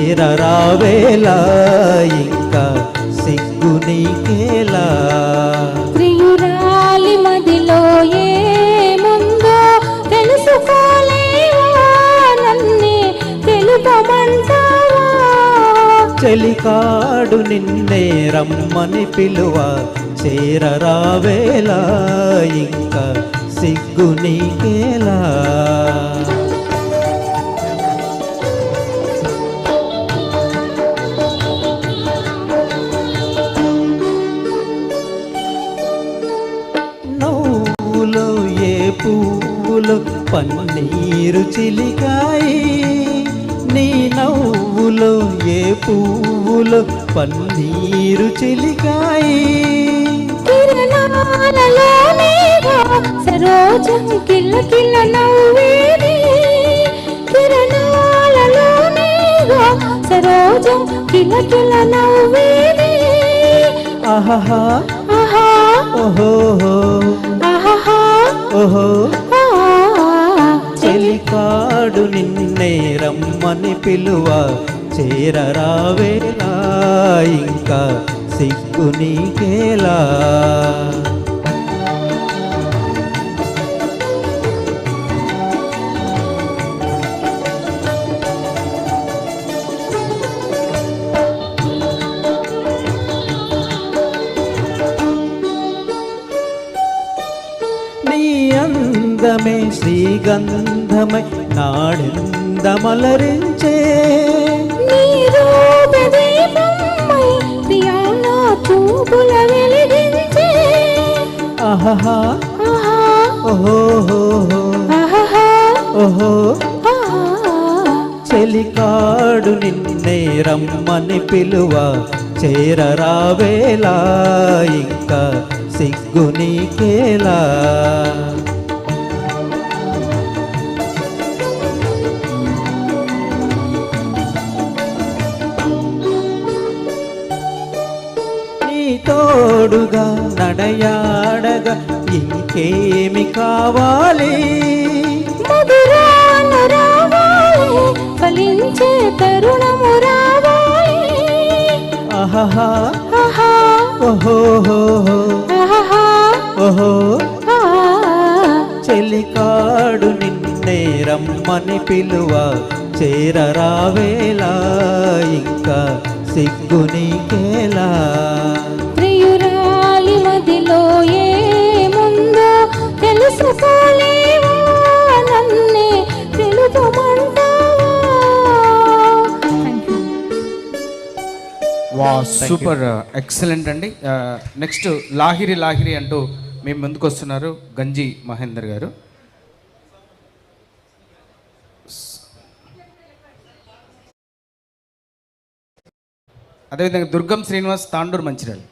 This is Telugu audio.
చేరరావేలా ఇంకా సిగ్గు నీకేలా? ప్రియురాలి మదిలో ఏముందో తెలుసుకోలేవా? తెలుపమంటావా? చెలికాడు నిన్నే రమ్మని పిలువ చేరరావేలా ఇంకా సిగ్గు నీకేలా? పువ్వులో పన్నీరు చిలికాయి. నీ నవ్వులో ఏ పువ్వులో పన్నీరు చిలికాయి. కిరణాలలోనేగా సరోజం కిల్ల కిల్ల నవ్వేది. కిరణాలలోనేగా సరోజం కిల్ల కిల్ల నవ్వేది. ఆహా ఆహా. ఓహో ఆహా ఓహో. నిన్నే రమ్మని పిలువ చేరరావేలా ఇంకా సిగ్గు నీకేలా? అందమే శ్రీగంధమై నాడెందమలరించే వెలిగించే. ఆహా. ఓహో ఓహో చెలికాడు నిన్నే రమ్మని పిలువ. చేరరావేలా ఇంకా సిగ్గు నీకేలా. తోడుగా నడయాడగా ఇంకేమి కావాలి? ఫలించే తరుణము రావాలి. ఆహా ఓహో ఓహో చెలికాడు నిన్నే రమ్మని పిలువ చేరరావేలా ఇంకా సిగ్గు నీకేలా? ప్రియురాలి మదిలో ఏముందో తెలుసుకోలేవా? నన్నే తెలుపమంటావా? వా సూపర్. ఎక్సలెంట్ అండి. నెక్స్ట్ లాహిరి లాహిరి అంటూ మేము ముందుకు వస్తున్నారు గంజి మహేందర్ గారు. అదేవిధంగా దుర్గం శ్రీనివాస్ తాండూరు మంచిర్యాల.